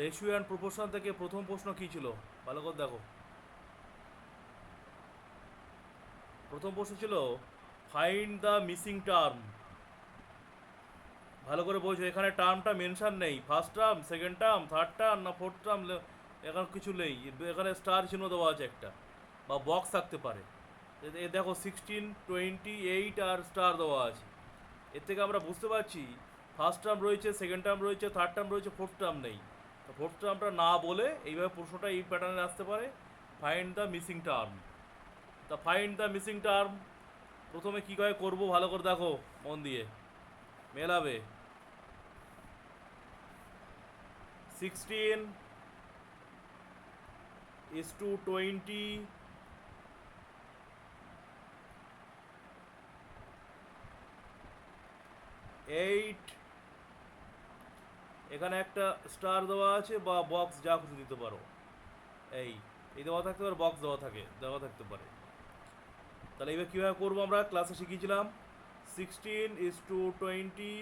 Ratio and proportion থেকে প্রথম প্রশ্ন কী ছিল? ভালো করে দেখো। প্রথম প্রশ্ন ছিল ফাইন্ড দ্য মিসিং টার্ম ভালো করে বোঝো এখানে টার্মটা মেনশন নেই। First term second term third term না ফোর্থ টার্ম এখানে কিছু নেই। এখানে স্টার চিহ্ন দেওয়া আছে একটা, বা বক্স থাকতে পারে। এ দেখো সিক্সটিন টোয়েন্টি এইট আর স্টার দেওয়া আছে। এর থেকে আমরা বুঝতে পারছি ফার্স্ট টার্ম রয়েছে সেকেন্ড টার্ম রয়েছে থার্ড টার্ম রয়েছে ফোর্থ টার্ম নেই। ফোর্থ টার্মটা না বলে এইভাবে প্রশ্নটা এই প্যাটার্নে আসতে পারে। ফাইন্ড দ্য মিসিং টার্ম তা ফাইন্ড দ্য মিসিং টার্ম প্রথমে কী করে করব ভালো করে দেখো, মন দিয়ে। মেলাবে। Sixteen is to twenty eight এখানে একটা স্টার দেওয়া আছে বা বক্স যা খুশি দিতে পারো। এই এই দেওয়া থাকতে পারে বক্স দেওয়া থাকে, দেওয়া থাকতে পারে। তাহলে এবার কীভাবে করব আমরা? ক্লাসে শিখিয়েছিলাম। সিক্সটিন ইস টু টোয়েন্টি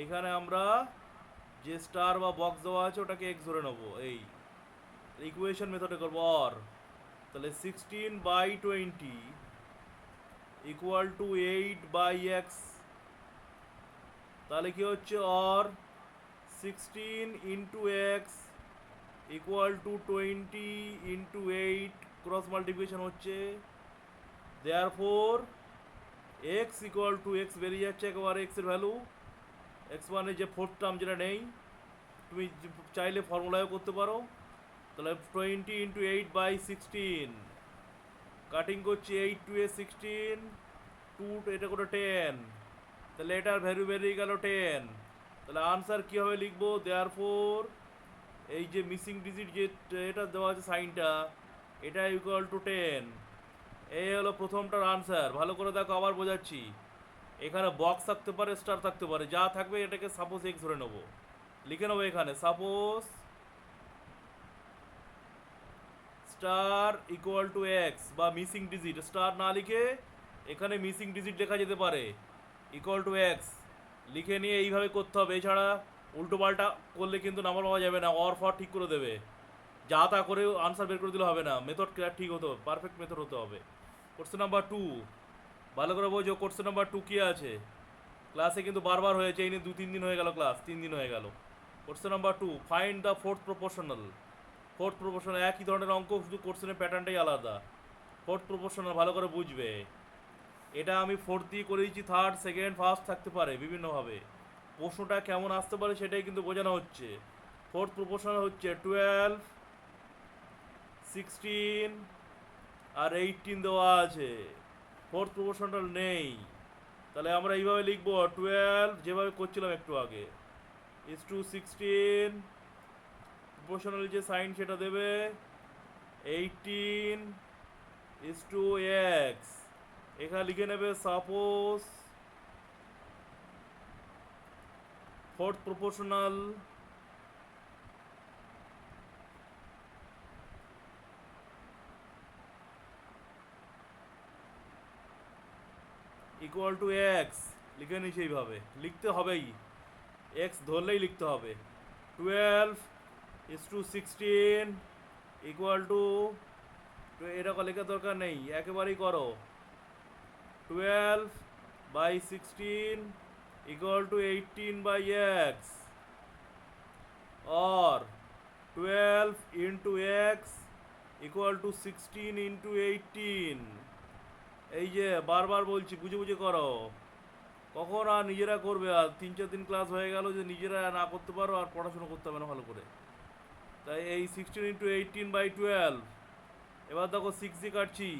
এইখানে আমরা যে স্টার বা বক্স দেওয়া আছে, ওটাকে এক্স ধরে নেব। এই ইকুয়েশন মেথডে করব অর তাহলে sixteen by twenty equal to eight by X তাহলে কি হচ্ছে? Or sixteen into X equal to twenty into eight cross multiplication হচ্ছে। There four X equal to X বেরিয়ে যাচ্ছে একেবারে এক্সের ভ্যালু এক্স মানে যে ফোর্থ টার্ম যেটা নেই, তুমি চাইলে ফর্মুলায়ও করতে পারো। তাহলে twenty into eight by sixteen cutting করছি eight two a sixteen two এটা করে টেন তাহলে এটার ভ্যালু বেরিয়ে গেল টেন তাহলে আনসার কী হবে লিখব? দেয়ার ফোর এই যে মিসিং ডিজিট যে এটা দেওয়া আছে সাইনটা, এটা ইকুয়াল টু টেন এই হলো প্রথমটার আনসার ভালো করে দেখো, আবার বোঝাচ্ছি। এখানে বক্স থাকতে পারে স্টার থাকতে পারে। যা থাকবে এটাকে সাপোজ এক্স ধরে নেব। লিখে নেব এখানে suppose star equal to X বা মিসিং ডিজিট স্টার না লিখে এখানে মিসিং ডিজিট লেখা যেতে পারে। ইকুয়াল টু এক্স লিখে নিয়ে এইভাবে করতে হবে। এছাড়া উল্টো পাল্টা করলে কিন্তু নাম্বার পাওয়া যাবে না। অর ফর ঠিক করে দেবে। যা তা করে আনসার বের করে দিলে হবে না। মেথড ঠিক হতে পারফেক্ট মেথড হতে হবে। কোশ্চেন নাম্বার টু ভালো করে বোঝো কোশ্চেন নাম্বার টু কী আছে? ক্লাসে কিন্তু বারবার হয়েছে। এই নিয়ে দু তিন দিন হয়ে গেল ক্লাস তিন দিন হয়ে গেল। Question number two find the fourth proportional fourth proportional একই ধরনের অঙ্ক, শুধু কোশ্চেনের প্যাটার্নটাই আলাদা। ফোর্থ প্রপোর্শনাল ভালো করে বুঝবে। এটা আমি ফোর্থ দিয়ে করেছি থার্ড সেকেন্ড ফার্স্ট থাকতে পারে বিভিন্নভাবে। প্রশ্নটা কেমন আসতে পারে সেটাই কিন্তু বোঝানো হচ্ছে। ফোর্থ প্রপোর্শনাল হচ্ছে টুয়েলভ সিক্সটিন আর এইটিন দেওয়া আছে। ফোর্থ প্রপোর্শনাল নেই। তাহলে আমরা এইভাবে লিখব টুয়েলভ যেভাবে করছিলাম একটু আগে ইস টু সিক্সটিন প্রপোর্শনাল যে সাইন সেটা দেবে এইটিন ইস টু এক্স এখানে লিখে নেবে suppose fourth proportional equal to X লিখে নিই সেইভাবে লিখতে হবেই এক্স ধরলেই লিখতে হবে twelve is to sixteen equal to এরকম লেখার দরকার নেই একেবারেই করো twelve by sixteen equal to eighteen by X or 12 into x equal to 16 into 18 এই যে বারবার বলছি, বুঝে বুঝে করো। কখন আর নিজেরা করবে? আর তিন চার দিন ক্লাস হয়ে গেল যে নিজেরা না করতে পারো আর পড়াশোনা করতে হবে না ভালো করে। তাই এই sixteen into eighteen by twelve এবার দেখো সিক্স কাটছি।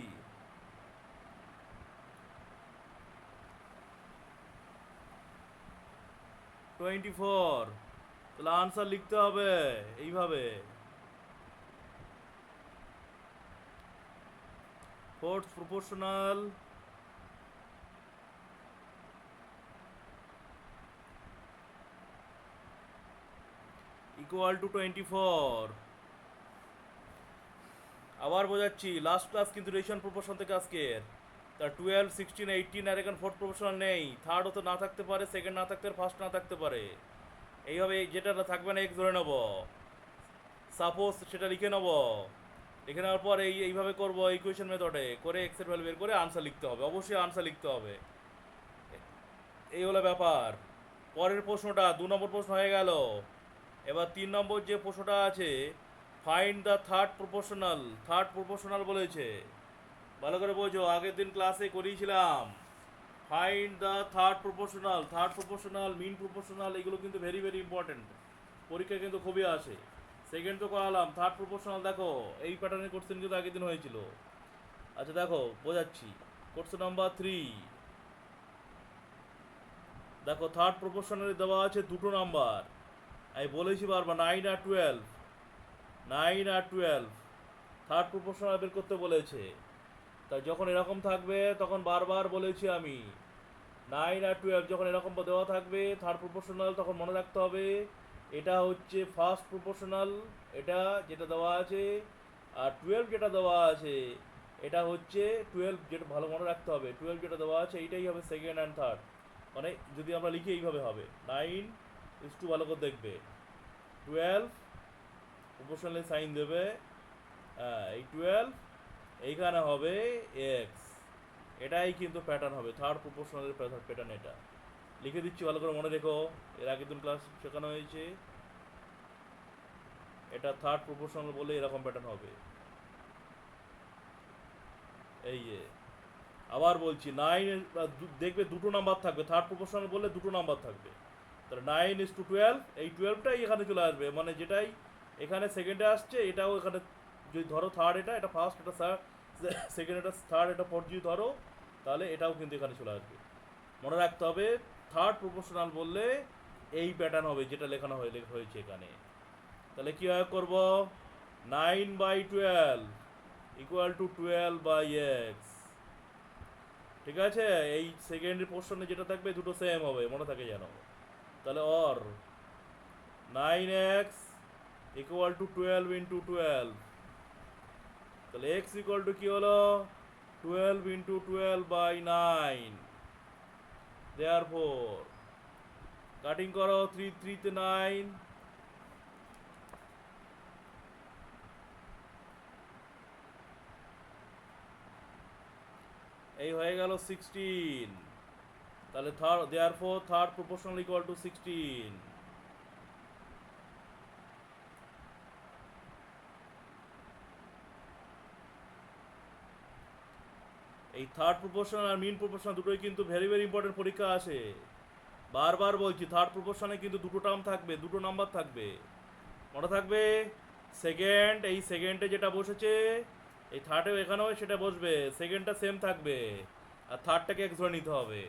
Twenty four. তাহলে আনসার লিখতে হবে, এইভাবে। Fourth proportional equal to twenty four আবার বোঝাচ্ছি লাস্ট ক্লাস কিন্তু রেশন প্রপোর্শন থেকে আজকের। তা টুয়েলভ সিক্সটিন এইটিন আর এখানে ফোর্থ প্রফেশনাল নেই। থার্ড হতে না থাকতে পারে সেকেন্ড না থাকতে ফার্স্ট না থাকতে পারে। এইভাবে যেটা থাকবে না এক্স ধরে নেব। সাপোজ সেটা লিখে নেব। লিখে নেওয়ার পর এই, এইভাবে করব ইকুয়েশন মেথডে করে এক্সের ভ্যালু বের করে আনসার লিখতে হবে। অবশ্যই আনসার লিখতে হবে। এই হলো ব্যাপার। পরের প্রশ্নটা, দু নম্বর প্রশ্ন হয়ে গেল। এবার তিন নম্বর যে প্রশ্নটা আছে find the third proportional third proportional বলেছে। ভালো করে বোঝো, আগের দিন ক্লাসে করিয়েছিলাম। Find the third proportional third proportional mean proportional এগুলো কিন্তু ভেরি ভেরি ইম্পর্টেন্ট পরীক্ষায় কিন্তু খুবই আসে। সেকেন্ড তো করালাম থার্ড প্রপোর্শনাল দেখো, এই প্যাটার্নের কোশ্চেন কিন্তু আগের দিন হয়েছিল। আচ্ছা দেখো, বোঝাচ্ছি। কোশ্চেন নাম্বার থ্রি দেখো থার্ড প্রপোর্শনালে দেওয়া আছে দুটো নাম্বার আমি বলেছি বারবার নাইন আর টুয়েলভ নাইন আর টুয়েলভ থার্ড প্রপোর্শনাল বের করতে বলেছে। তাই যখন এরকম থাকবে, তখন বারবার বলেছি আমি। নাইন আর টুয়েলভ যখন এরকম দেওয়া থাকবে থার্ড প্রপোর্শনাল তখন মনে রাখতে হবে। এটা হচ্ছে ফার্স্ট প্রপোর্শনাল এটা যেটা দেওয়া আছে, আর টুয়েলভ যেটা দেওয়া আছে, এটা হচ্ছে টুয়েলভ যেটা ভালো মনে রাখতে হবে। টুয়েলভ যেটা দেওয়া আছে, এইটাই হবে সেকেন্ড অ্যান্ড থার্ড মানে যদি আমরা লিখি এইভাবে হবে। নাইন ইস টু ভালো করে দেখবে। টুয়েলভ প্রপোর্শনালি সাইন দেবে। এই টুয়েলভ এইখানে হবে এক্স এটাই কিন্তু প্যাটার্ন হবে থার্ড প্রপোর্শনালের প্যাটার্ন এটা। লিখে দিচ্ছি ভালো করে মনে রেখো, এর আগের দিন ক্লাস শেখানো হয়েছে। এটা থার্ড প্রপোর্শনাল বলে এরকম প্যাটার্ন হবে। এই যে, আবার বলছি নাইন দেখবে দুটো নাম্বার থাকবে থার্ড প্রপোর্শনাল বললে দুটো নাম্বার থাকবে। তাহলে নাইন ইস টু টুয়েলভ এই টুয়েলভটাই এখানে চলে আসবে। মানে যেটাই এখানে সেকেন্ডে আসছে, এটাও এখানে যদি ধরো থার্ড এটা এটা ফার্স্ট এটা সেকেন্ড এটা থার্ড এটা ফোর্থ যদি ধরো, তাহলে এটাও কিন্তু এখানে চলে আসবে। মনে রাখতে হবে থার্ড প্রপোর্শনাল বললে এই প্যাটার্ন হবে যেটা লেখানো হয়ে হয়েছে এখানে। তাহলে কীভাবে করব? Nine by twelve equal to twelve by X ঠিক আছে? এই সেকেন্ড পোর্শনে যেটা থাকবে, দুটো সেম হবে, মনে থাকে যেন। তাহলে or nine x equal to twelve into twelve তাহলে এক্স ইকুয়াল টু কি হলো? Twelve into twelve by nine therefore cutting করো থ্রি থ্রিতে নাইন এই হয়ে গেল সিক্সটিন তাহলে third therefore third proportional equal to sixteen এই থার্ড প্রপোর্শন আর মিন প্রপোর্শন দুটোই কিন্তু ভেরি ভেরি ইম্পর্টেন্ট পরীক্ষা আসে। বারবার বলছি থার্ড প্রপোর্শনে কিন্তু দুটো টার্ম থাকবে, দুটো নাম্বার থাকবে। মনে থাকবে? সেকেন্ড এই সেকেন্ডে যেটা বসেছে, এই থার্ডেও এখানেও সেটা বসবে সেকেন্ডটা সেম থাকবে। আর থার্ডটাকে এক ধরে নিতে হবে।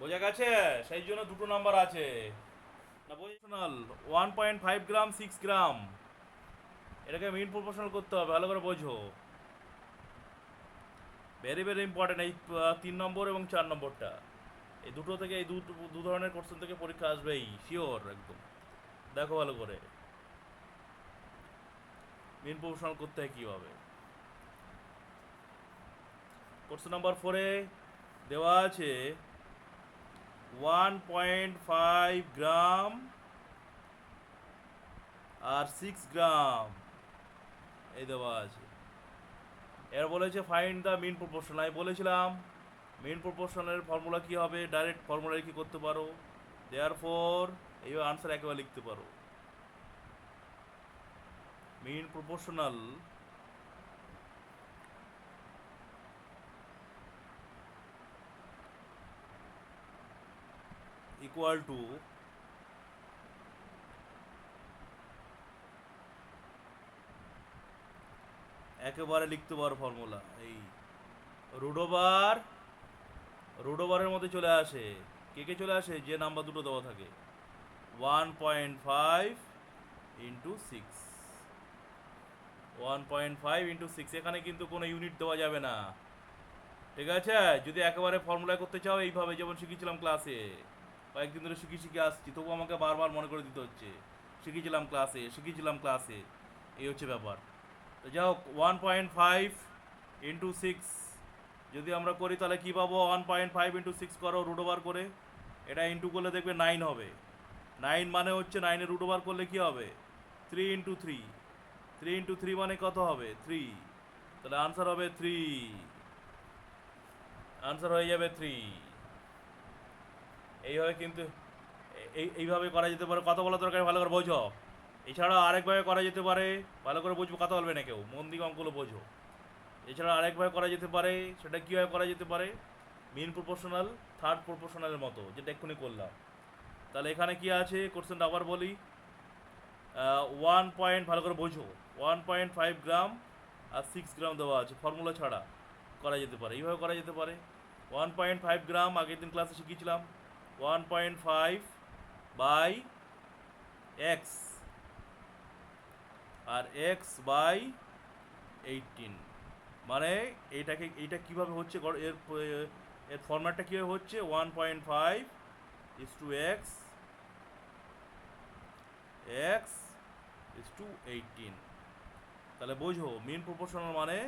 বোঝা গেছে? সেই জন্য দুটো নাম্বার আছে। না proportional one point five gram six gram এটাকে মিন প্রপোর্শনাল করতে হবে, ভালো করে বোঝো। ভেরি ভেরি ইম্পর্টেন্ট এই তিন নম্বর এবং চার নম্বরটা। এই দুটো থেকে, এই দু ধরনের কোশ্চেন থেকে পরীক্ষা আসবেই শিওর একদম। দেখো ভালো করে। মিন প্রফেশনাল করতে হয় কীভাবে? কোশ্চেন নাম্বার ফোরে দেওয়া আছে ওয়ান পয়েন্ট ফাইভ গ্রাম আর সিক্স গ্রাম এই দেওয়া আছে। এর বলেছে ফাইন্ড দ্য মিন প্রপোর্শন আমি বলেছিলাম মিন প্রপোর্শনের ফর্মুলা কি হবে? ডাইরেক্ট ফর্মুলা কি করতে পারো? দেয়ার ফোর এইভাবে আনসার একেবারে লিখতে পারো। মিন প্রপোর্শনাল ইকুয়াল টু একেবারে লিখতে পারো ফর্মুলা এই, রুডোবার, রুডোবারের মধ্যে চলে আসে। কে কে চলে আসে? যে নাম্বার দুটো দেওয়া থাকে। One point five into six one point five into six এখানে কিন্তু কোনো ইউনিট দেওয়া যাবে না। ঠিক আছে? যদি একেবারে ফর্মুলা করতে চাও এইভাবে, যেমন শিখেছিলাম ক্লাসে কয়েকদিন ধরে শিখে শিখে আসছি তবু আমাকে বারবার মনে করে দিতে হচ্ছে। শিখেছিলাম ক্লাসে শিখেছিলাম ক্লাসে এই হচ্ছে ব্যাপার। তো যাই হোক one point five into six যদি আমরা করি তাহলে কী পাবো? One point five into six করো রুট ওভার করে। এটা ইন্টু করলে দেখবে নাইন হবে। নাইন মানে হচ্ছে নাইনের রুট ওভার করলে কি হবে? Three into three three into three মানে কত হবে? থ্রি তাহলে আনসার হবে থ্রি আনসার হয়ে যাবে থ্রি এইভাবে কিন্তু, এই, এইভাবে করা যেতে পারে। কথা বলা দরকার ভালো করে বোঝো। এছাড়া আরেকভাবে করা যেতে পারে, ভালো করে বুঝব, কথা বলবে না কেউ। মন দিকে অঙ্কগুলো বোঝো। এছাড়া আরেকভাবে করা যেতে পারে, সেটা কীভাবে করা যেতে পারে? মিন প্রপোর্শনাল থার্ড প্রপোর্শনালের মতো, যেটা এক্ষুনি করলাম। তাহলে এখানে কি আছে? কোশ্চেনটা আবার বলি। ওয়ান পয়েন্ট ভালো করে বোঝো। ওয়ান পয়েন্ট ফাইভ গ্রাম আর সিক্স গ্রাম দেওয়া আছে। ফর্মুলা ছাড়া করা যেতে পারে। এইভাবে করা যেতে পারে। ওয়ান পয়েন্ট ফাইভ গ্রাম আগের দিন ক্লাসে শিখিয়েছিলাম। One point five by x R x by eighteen মানে এইটাকে, এইটা কীভাবে হচ্ছে? এর এর ফরম্যাটটা কীভাবে হচ্ছে? One point five is to x x is to eighteen তাহলে বোঝো মিন প্রপোর্শনাল মানে?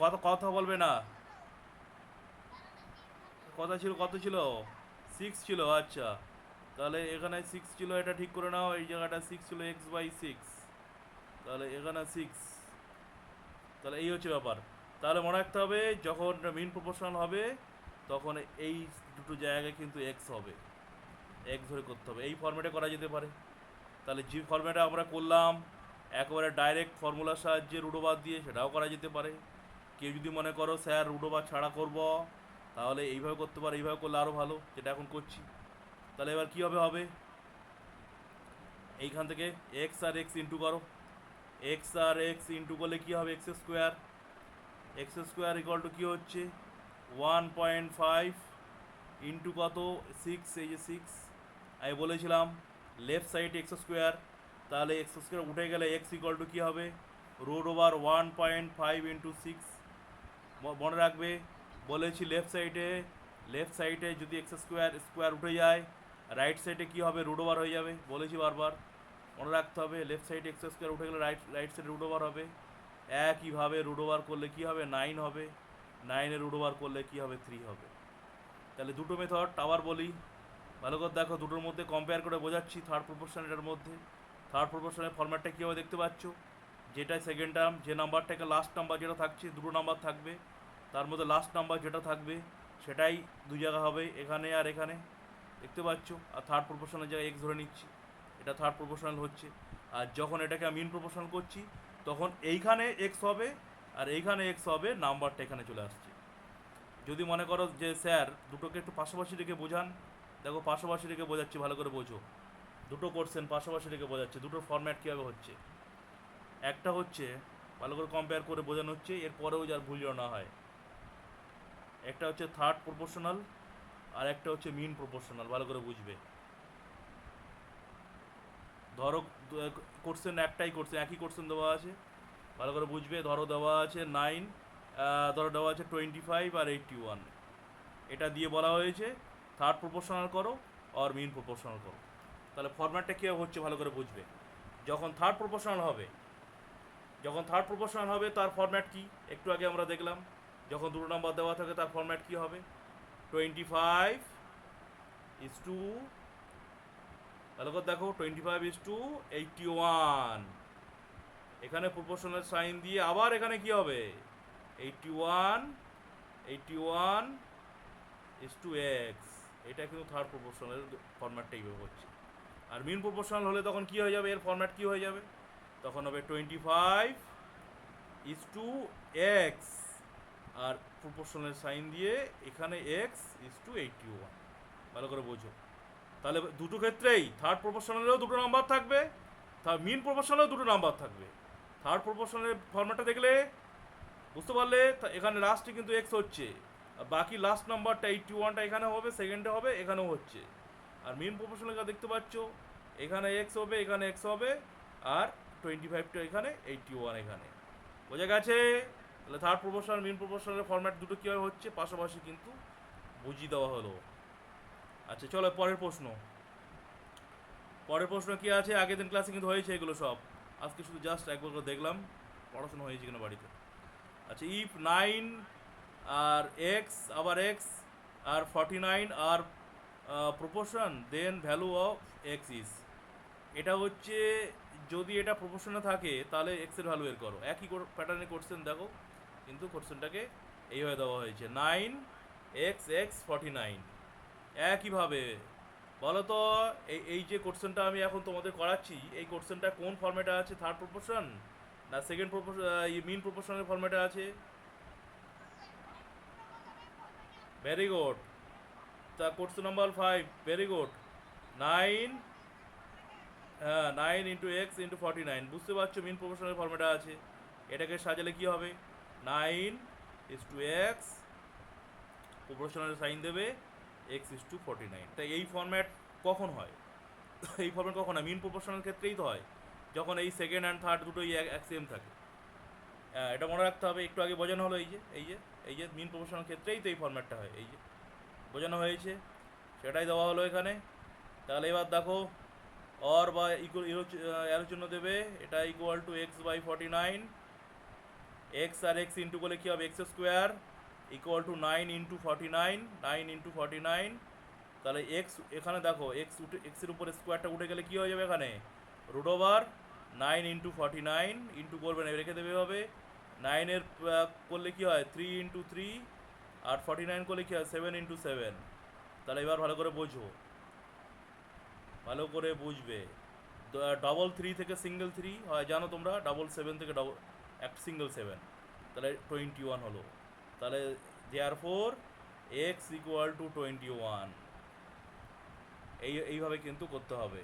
কত, কথা বলবে না। কথা ছিল, কত ছিল? সিক্স ছিল আচ্ছা। তাহলে এখানে সিক্স ছিল, এটা ঠিক করে নাও, এই জায়গাটা সিক্স ছিল এক্স বাই সিক্স তাহলে এখানে সিক্স তাহলে এই হচ্ছে ব্যাপার। তাহলে মনে রাখতে হবে, যখন মিন প্রপোর্শনাল হবে, তখন এই দুটো জায়গায় কিন্তু এক্স হবে। এক্স ধরে করতে হবে। এই ফর্মেটে করা যেতে পারে। তাহলে যে ফর্মেটে আমরা করলাম, একেবারে ডাইরেক্ট ফর্মুলার সাহায্যে রুডোবার দিয়ে সেটাও করা যেতে পারে। কেউ যদি মনে করো, স্যার রুডোবার ছাড়া করব তাহলে এইভাবে করতে পারে, এইভাবে করলে আরও ভালো, যেটা এখন করছি। তাহলে এবার কীভাবে হবে এইখান থেকে এক্স আর এক্স ইন্টু করো। এক্স আর এক্স ইন্টু করলে কী হবে? X square x square equal to কী হচ্ছে? ওয়ান পয়েন্ট ফাইভ ইন্টু কত? সিক্স এই যে সিক্স আমি বলেছিলাম লেফট সাইড এক্স স্কোয়ার তাহলে এক্স স্কোয়ার উঠে গেলে এক্স ইকুয়াল টু কী হবে? Root over one point five into six মনে রাখবে, বলেছি লেফট সাইডে লেফট সাইডে যদি এক্স স্কোয়ার স্কোয়ার উঠে যায় রাইট সাইডে কী হবে? রুট ওভার হয়ে যাবে, বলেছি বারবার। মনে রাখতে হবে লেফট সাইড এক্স স্কোয়ার উঠে গেলে রাইট রাইট সাইডে রুট ওভার হবে। একইভাবে রুট ওভার করলে কী হবে? নাইন হবে। নাইনের রুট ওভার করলে কী হবে? থ্রি হবে। তাহলে দুটো মেথড আবার বলি। ভালো করে দেখো, দুটোর মধ্যে কম্পেয়ার করে বোঝাচ্ছি থার্ড প্রপোর্শনের মধ্যে। থার্ড প্রপোর্শনের ফর্ম্যাটটা কীভাবে দেখতে পাচ্ছ? যেটা সেকেন্ড টার্ম যে নাম্বারটাকে লাস্ট নাম্বার যেটা থাকছে, দুটো নাম্বার থাকবে। তার মধ্যে লাস্ট নাম্বার যেটা থাকবে, সেটাই দু জায়গা হবে, এখানে আর এখানে। দেখতে পাচ্ছ? আর থার্ড প্রপোর্শনের জায়গায় এক্স ধরে নিচ্ছি। এটা থার্ড প্রপোর্শনাল হচ্ছে। আর যখন এটাকে আমি ইন প্রপোর্শনাল করছি, তখন এইখানে এক্স হবে আর এইখানে এক্স হবে, নাম্বারটা এখানে চলে আসছে। যদি মনে করো যে স্যার দুটোকে একটু পাশাপাশি রেখে বোঝান, দেখো পাশাপাশি রেখে বোঝাচ্ছি, ভালো করে বোঝো। দুটো করছেন পাশাপাশি রেখে বোঝাচ্ছে, দুটোর ফরম্যাট কীভাবে হচ্ছে? একটা হচ্ছে, ভালো করে কম্পেয়ার করে বোঝানো হচ্ছে, এরপরেও যার ভুল না হয়। একটা হচ্ছে থার্ড প্রপোর্শনাল আর একটা হচ্ছে মিন প্রপোর্শনাল ভালো করে বুঝবে। ধরো কোর্সেন একটাই কোর্সেন একই কোর্সেন দেওয়া আছে। ভালো করে বুঝবে, ধরো দেওয়া আছে নাইন ধরো দেওয়া আছে টোয়েন্টি ফাইভ আর এইটটি ওয়ান এটা দিয়ে বলা হয়েছে থার্ড প্রপোর্শনাল করো আর মিন প্রপোর্শনাল করো। তাহলে ফরম্যাটটা কীভাবে হচ্ছে ভালো করে বুঝবে। যখন থার্ড প্রপোর্শনাল হবে, যখন থার্ড প্রপোর্শনাল হবে, তার ফরম্যাট কী? একটু আগে আমরা দেখলাম, যখন দুটো নাম্বার দেওয়া থাকে, তার ফরম্যাট কী হবে? টোয়েন্টি ফাইভ ইস টু করে দেখো twenty five is to eighty one এখানে প্রপোর্শনাল সাইন দিয়ে আবার এখানে কি হবে? Eighty one eighty one is to x এটা কিন্তু থার্ড প্রপোর্শনাল ফরম্যাটটা এইভাবে হচ্ছে। আর মিন প্রপোর্শনাল হলে তখন কি হয়ে যাবে? এর ফরম্যাট কি হয়ে যাবে? তখন হবে twenty five is to x R proportional sign দিয়ে এখানে x is to eighty one ভালো করে বোঝো। তাহলে দুটো ক্ষেত্রেই থার্ড প্রপোর্শনালেও দুটো নাম্বার থাকবে, তার মিন প্রপোর্শনালেও দুটো নাম্বার থাকবে। থার্ড প্রপোর্শনালের ফর্ম্যাটটা দেখলে, বুঝতে পারলে এখানে লাস্টে কিন্তু এক্স হচ্ছে, আর বাকি লাস্ট নাম্বারটা এইটটি ওয়ানটা এখানে হবে সেকেন্ডে হবে, এখানেও হচ্ছে। আর মিন প্রপোর্শনাল যা দেখতে পাচ্ছ, এখানে এক্স হবে, এখানে এক্স হবে, আর টোয়েন্টি ফাইভটা এখানে এইটটি ওয়ান এখানে। বোঝা গেছে? তাহলে থার্ড প্রপোর্শনাল মিন প্রপোর্শনালের ফর্ম্যাট দুটো কীভাবে হচ্ছে? পাশাপাশি কিন্তু বুঝিয়ে দেওয়া হলো। আচ্ছা চলো পরের প্রশ্ন। পরের প্রশ্ন কি আছে? আগের দিন ক্লাসে কিন্তু হয়েছে এগুলো সব। আজকে শুধু জাস্ট একবার করে দেখলাম, পড়াশোনা হয়েছে কিনা বাড়িতে। আচ্ছা ইফ নাইন আর এক্স আবার এক্স আর forty nine R proportion then value of x is এটা হচ্ছে, যদি এটা প্রপোর্শনে থাকে, তাহলে এক্সের ভ্যালু এর করো। একই প্যাটার্নে কোশ্চেন দেখো। কিন্তু কোশ্চেনটাকে এইভাবে দেওয়া হয়েছে। Nine x x forty nine একইভাবে, বলো তো, এই এই যে কোশ্চেনটা আমি এখন তোমাদের করাচ্ছি, এই কোশ্চেনটা কোন ফর্মেটে আছে? থার্ড প্রপোর্শন না সেকেন্ড প্রপোর্শন মিন প্রপোর্শনের ফর্মেটে আছে? ভেরি গুড তা question number five very good nine হ্যাঁ nine into x into forty nine বুঝতে পারছ মিন প্রপোর্শনের ফর্মেটে আছে? এটাকে সাজালে কি হবে? Nine is to x proportional sign দেবে x is to forty nine তাই এই ফর্ম্যাট কখন হয়? এই ফর্ম্যাট কখন হয়? মিন প্রপোর্শনাল ক্ষেত্রেই তো হয়। যখন এই সেকেন্ড অ্যান্ড থার্ড দুটোই এক সেম থাকে। এটা মনে রাখতে হবে। একটু আগে বোঝানো হলো এই যে এই যে এই যে মিন প্রপোর্শনাল ক্ষেত্রেই তো এই ফর্ম্যাটটা হয়। এই যে, বোঝানো হয়েছে। সেটাই দেওয়া হলো এখানে। তাহলে এবার দেখো অর বা ইকুয়াল এর জন্য দেবে। এটা equal to x by forty nine x R x into করলে কী হবে? X square equal to nine into forty nine nine into forty nine তাহলে এক্স এখানে দেখো এক্স উঠে এক্সের উপরে স্কোয়ারটা উঠে গেলে কী হয়ে যাবে এখানে? Root over nine into forty nine into করবেন রেখে দেবে হবে নাইনের করলে কী হয়? থ্রি ইন্টু থ্রি আর ফর্টি নাইন করলে কী হয়? সেভেন ইন্টু সেভেন তাহলে এবার ভালো করে বোঝো। ভালো করে বুঝবে। ডবল থ্রি থেকে সিঙ্গেল থ্রি হয়, জানো তোমরা? ডবল সেভেন থেকে ডবল এক সিঙ্গেল সেভেন তাহলে টোয়েন্টি ওয়ান হলো। তাহলে therefore x equal to twenty one এই এইভাবে কিন্তু করতে হবে।